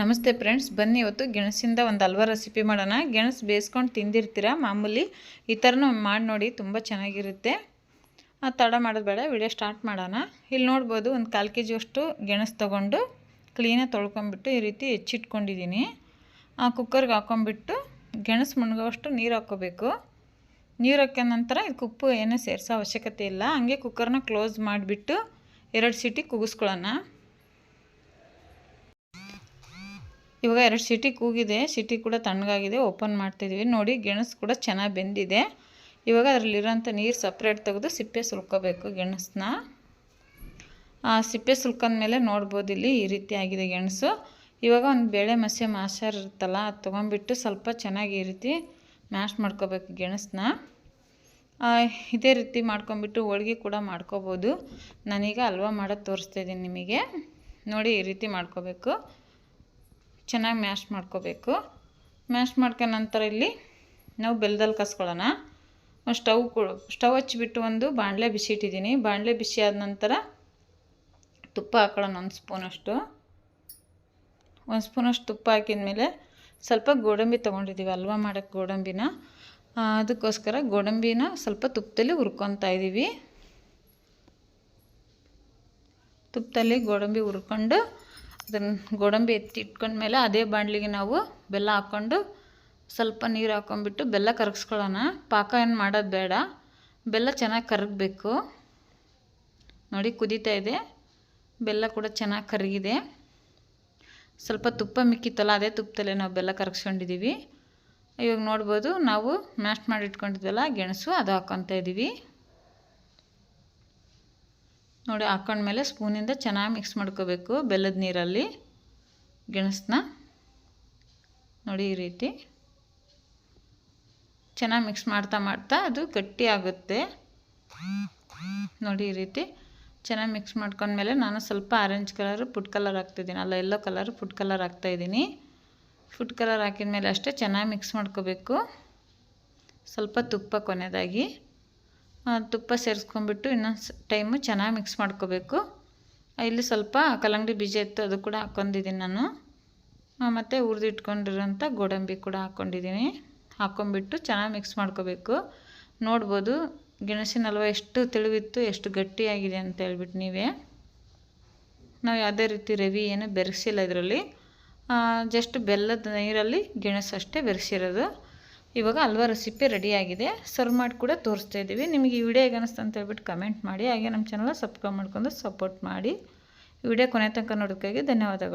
ನಮಸ್ತೆ ಫ್ರೆಂಡ್ಸ್, ಬನ್ನಿ ಇವತ್ತು ಗೆಣಸಿಂದ ಒಂದು ಹಲ್ವಾ ರೆಸಿಪಿ ಮಾಡೋಣ. ಗೆಣಸು ಬೇಯಿಸ್ಕೊಂಡು ತಿಂದಿರ್ತೀರ? ಮಾಮೂಲಿ ಈ ಥರನೂ ಮಾಡಿ ನೋಡಿ, ತುಂಬ ಚೆನ್ನಾಗಿರುತ್ತೆ. ಆ ತಡ ಮಾಡೋದು ಬೇಡ, ವಿಡಿಯೋ ಸ್ಟಾರ್ಟ್ ಮಾಡೋಣ. ಇಲ್ಲಿ ನೋಡ್ಬೋದು, ಒಂದು ಕಾಲು ಕೆ ಜಿಯಷ್ಟು ಗೆಣಸು ತೊಗೊಂಡು ಕ್ಲೀನಾಗಿ ತೊಳ್ಕೊಂಬಿಟ್ಟು ಈ ರೀತಿ ಹೆಚ್ಚಿಟ್ಕೊಂಡಿದ್ದೀನಿ. ಆ ಕುಕ್ಕರ್ಗೆ ಹಾಕೊಂಬಿಟ್ಟು ಗೆಣಸು ಮುಣಗೋವಷ್ಟು ನೀರು ಹಾಕ್ಕೋಬೇಕು. ನೀರು ಹಾಕಿದ ನಂತರ ಇದು ಉಪ್ಪು ಏನೂ ಸೇರಿಸೋ ಅವಶ್ಯಕತೆ ಇಲ್ಲ. ಹಂಗೆ ಕುಕ್ಕರ್ನ ಕ್ಲೋಸ್ ಮಾಡಿಬಿಟ್ಟು ಎರಡು ಸೀಟಿ ಕುಗಿಸ್ಕೊಳ್ಳೋಣ. ಇವಾಗ ಎರಡು ಸಿಟಿ ಕೂಗಿದೆ. ಸಿಟಿ ಕೂಡ ತಣ್ಣಗಾಗಿದೆ. ಓಪನ್ ಮಾಡ್ತಿದ್ದೀವಿ ನೋಡಿ ಗೆಣಸು ಕೂಡ ಚೆನ್ನಾಗಿ ಬೆಂದಿದೆ. ಇವಾಗ ಅದರಲ್ಲಿರೋಂಥ ನೀರು ಸಪ್ರೇಟ್ ತೆಗೆದು ಸಿಪ್ಪೆ ಸುಲ್ಕೋಬೇಕು ಗೆಣಸನ್ನ ಆ ಸಿಪ್ಪೆ ಸುಲ್ಕೊಂಡ್ಮೇಲೆ ನೋಡ್ಬೋದು ಇಲ್ಲಿ ಈ ರೀತಿ ಆಗಿದೆ ಗೆಣಸು. ಇವಾಗ ಒಂದು ಬೇಳೆ ಮಸೆ ಮಾಸಾರು ಇರುತ್ತಲ್ಲ, ಅದು ತೊಗೊಂಬಿಟ್ಟು ಸ್ವಲ್ಪ ಚೆನ್ನಾಗಿ ಈ ರೀತಿ ಮ್ಯಾಶ್ ಮಾಡ್ಕೋಬೇಕು ಗೆಣಸನ್ನ ಇದೇ ರೀತಿ ಮಾಡ್ಕೊಂಬಿಟ್ಟು ಹೋಳ್ಗೆ ಕೂಡ ಮಾಡ್ಕೋಬೋದು. ನಾನೀಗ ಹಲ್ವಾ ಮಾಡೋದು ತೋರಿಸ್ತಾ ಇದ್ದೀನಿ ನಿಮಗೆ. ನೋಡಿ ಈ ರೀತಿ ಮಾಡ್ಕೋಬೇಕು. ಚೆನ್ನಾಗಿ ಮ್ಯಾಶ್ ಮಾಡ್ಕೋಬೇಕು. ಮ್ಯಾಶ್ ಮಾಡ್ಕೊ ನಂತರ ಇಲ್ಲಿ ನಾವು ಬೆಲ್ಲದಲ್ಲಿ ಕಸ್ಕೊಳ್ಳೋಣ. ಸ್ಟವ್ ಸ್ಟವ್ ಹಚ್ಚಿಬಿಟ್ಟು ಒಂದು ಬಾಣಲೆ ಬಿಸಿ ಇಟ್ಟಿದ್ದೀನಿ. ಬಾಣಲೆ ಬಿಸಿ ಆದ ನಂತರ ತುಪ್ಪ ಹಾಕೊಳ್ಳೋಣ ಒಂದು ಸ್ಪೂನಷ್ಟು ಒಂದು ಸ್ಪೂನಷ್ಟು ತುಪ್ಪ ಹಾಕಿದ ಮೇಲೆ ಸ್ವಲ್ಪ ಗೋಡಂಬಿ ತೊಗೊಂಡಿದ್ದೀವಿ ಹಲ್ವಾ ಮಾಡೋಕ್ಕೆ ಗೋಡಂಬಿನ. ಅದಕ್ಕೋಸ್ಕರ ಗೋಡಂಬಿನ ಸ್ವಲ್ಪ ತುಪ್ಪದಲ್ಲಿ ಹುರ್ಕೊತಾ ಇದ್ದೀವಿ ತುಪ್ಪದಲ್ಲಿ ಗೋಡಂಬಿ ಹುರ್ಕೊಂಡು ಅದನ್ನು ಗೋಡಂಬಿ ಎತ್ತಿ ಇಟ್ಕೊಂಡ್ಮೇಲೆ ಅದೇ ಬಾಣಲಿಗೆ ನಾವು ಬೆಲ್ಲ ಹಾಕ್ಕೊಂಡು ಸ್ವಲ್ಪ ನೀರು ಹಾಕೊಂಡ್ಬಿಟ್ಟು ಬೆಲ್ಲ ಕರಗಿಸ್ಕೊಳ್ಳೋಣ. ಪಾಕ ಏನು ಮಾಡೋದು ಬೇಡ. ಬೆಲ್ಲ ಚೆನ್ನಾಗಿ ಕರಗಬೇಕು. ನೋಡಿ ಕುದೀತಾ ಇದೆ. ಬೆಲ್ಲ ಕೂಡ ಚೆನ್ನಾಗಿ ಕರಗಿದೆ. ಸ್ವಲ್ಪ ತುಪ್ಪ ಮಿಕ್ಕಿತ್ತಲ್ಲ, ಅದೇ ತುಪ್ಪದಲ್ಲೇ ನಾವು ಬೆಲ್ಲ ಕರಗಿಸ್ಕೊಂಡಿದ್ದೀವಿ ಇವಾಗ ನೋಡ್ಬೋದು ನಾವು ಮ್ಯಾಶ್ ಮಾಡಿ ಇಟ್ಕೊಂಡಿದ್ವಲ್ಲ ಗೆಣಸು ಅದು ಹಾಕ್ಕೊತಾ ಇದ್ದೀವಿ ನೋಡಿ ಹಾಕೊಂಡ್ಮೇಲೆ ಸ್ಪೂನಿಂದ ಚೆನ್ನಾಗಿ ಮಿಕ್ಸ್ ಮಾಡ್ಕೋಬೇಕು ಬೆಲ್ಲದ ನೀರಲ್ಲಿ ಗೆಣಸನ್ನ. ನೋಡಿ ಈ ರೀತಿ. ಚೆನ್ನಾಗಿ ಮಿಕ್ಸ್ ಮಾಡ್ತಾ ಮಾಡ್ತಾ ಅದು ಗಟ್ಟಿ ಆಗುತ್ತೆ. ನೋಡಿ ಈ ರೀತಿ. ಚೆನ್ನಾಗಿ ಮಿಕ್ಸ್ ಮಾಡ್ಕೊಂಡ್ಮೇಲೆ ನಾನು ಸ್ವಲ್ಪ ಆರೆಂಜ್ ಕಲರ್ ಫುಡ್ ಕಲರ್ ಹಾಕ್ತಿದ್ದೀನಿ. ಅಲ್ಲ, ಎಲ್ಲೋ ಕಲರ್ ಫುಡ್ ಕಲರ್ ಹಾಕ್ತಾಯಿದ್ದೀನಿ ಫುಡ್ ಕಲರ್ ಹಾಕಿದ ಮೇಲೆ ಅಷ್ಟೇ ಚೆನ್ನಾಗಿ ಮಿಕ್ಸ್ ಮಾಡ್ಕೋಬೇಕು. ಸ್ವಲ್ಪ ತುಪ್ಪ ಕೊನೆಯದಾಗಿ ತುಪ್ಪ ಸೇರಿಸ್ಕೊಂಡ್ಬಿಟ್ಟು ಇನ್ನೊಂದು ಟೈಮು ಚೆನ್ನಾಗಿ ಮಿಕ್ಸ್ ಮಾಡ್ಕೋಬೇಕು. ಇಲ್ಲಿ ಸ್ವಲ್ಪ ಕಲ್ಲಂಗಡಿ ಬೀಜ ಇತ್ತು, ಅದು ಕೂಡ ಹಾಕ್ಕೊಂಡಿದ್ದೀನಿ ನಾನು. ಮತ್ತು ಹುರಿದಿಟ್ಕೊಂಡಿರೋಂಥ ಗೋಡಂಬಿ ಕೂಡ ಹಾಕ್ಕೊಂಡಿದ್ದೀನಿ. ಹಾಕ್ಕೊಂಬಿಟ್ಟು ಚೆನ್ನಾಗಿ ಮಿಕ್ಸ್ ಮಾಡ್ಕೋಬೇಕು. ನೋಡ್ಬೋದು, ಗೆಣಸಿನ ಹಲ್ವ ಎಷ್ಟು ತಿಳಿವಿತ್ತು, ಎಷ್ಟು ಗಟ್ಟಿಯಾಗಿದೆ ಅಂತ ಹೇಳ್ಬಿಟ್ಟು ನೀವೇ. ನಾವು ಯಾವುದೇ ರೀತಿ ರವಿ ಏನು ಬೆರೆಸಿಲ್ಲ ಇದರಲ್ಲಿ. ಜಸ್ಟ್ ಬೆಲ್ಲದ ನೀರಲ್ಲಿ ಗೆಣಸು ಅಷ್ಟೇ ಬೆರೆಸಿರೋದು ಇವಾಗ ಹಲ್ವಾ ರೆಸಿಪಿ ರೆಡಿಯಾಗಿದೆ ಸರ್ವ್ ಮಾಡಿ ಕೂಡ ತೋರಿಸ್ತಾ ಇದ್ದೀವಿ. ನಿಮಗೆ ಈ ವಿಡಿಯೋ ಹೇಗೆ ಅನಿಸ್ತು ಅಂತ ಹೇಳ್ಬಿಟ್ಟು ಕಮೆಂಟ್ ಮಾಡಿ. ಹಾಗೆ ನಮ್ಮ ಚಾನಲ್ ಸಬ್ಸ್ಕ್ರೈಬ್ ಮಾಡ್ಕೊಂಡು ಸಪೋರ್ಟ್ ಮಾಡಿ. ವಿಡಿಯೋ ಕೊನೆ ತನಕ ನೋಡೋಕ್ಕಾಗಿ ಧನ್ಯವಾದಗಳು.